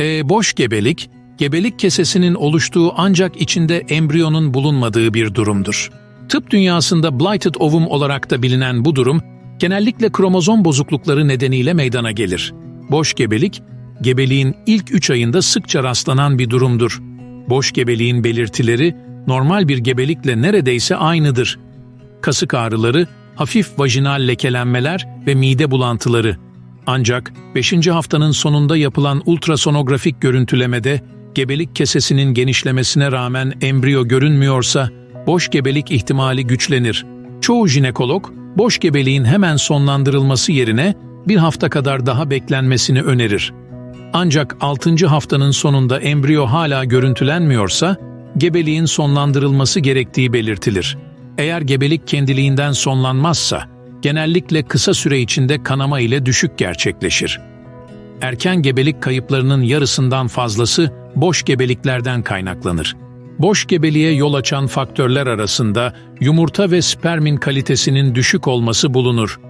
E, boş gebelik, gebelik kesesinin oluştuğu ancak içinde embriyonun bulunmadığı bir durumdur. Tıp dünyasında blighted ovum olarak da bilinen bu durum, genellikle kromozom bozuklukları nedeniyle meydana gelir. Boş gebelik, gebeliğin ilk 3 ayında sıkça rastlanan bir durumdur. Boş gebeliğin belirtileri, normal bir gebelikle neredeyse aynıdır. Kasık ağrıları, hafif vajinal lekelenmeler ve mide bulantıları. Ancak 5. haftanın sonunda yapılan ultrasonografik görüntülemede gebelik kesesinin genişlemesine rağmen embriyo görünmüyorsa boş gebelik ihtimali güçlenir. Çoğu jinekolog boş gebeliğin hemen sonlandırılması yerine bir hafta kadar daha beklenmesini önerir. Ancak 6. haftanın sonunda embriyo hala görüntülenmiyorsa gebeliğin sonlandırılması gerektiği belirtilir. Eğer gebelik kendiliğinden sonlanmazsa genellikle kısa süre içinde kanama ile düşük gerçekleşir. Erken gebelik kayıplarının yarısından fazlası boş gebeliklerden kaynaklanır. Boş gebeliğe yol açan faktörler arasında yumurta ve spermin kalitesinin düşük olması bulunur.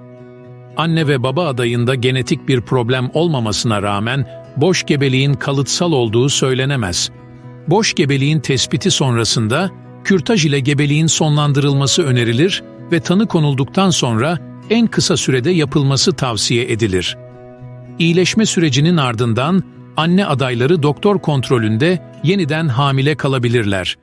Anne ve baba adayında genetik bir problem olmamasına rağmen boş gebeliğin kalıtsal olduğu söylenemez. Boş gebeliğin tespiti sonrasında kürtaj ile gebeliğin sonlandırılması önerilir ve tanı konulduktan sonra en kısa sürede yapılması tavsiye edilir. İyileşme sürecinin ardından anne adayları doktor kontrolünde yeniden hamile kalabilirler.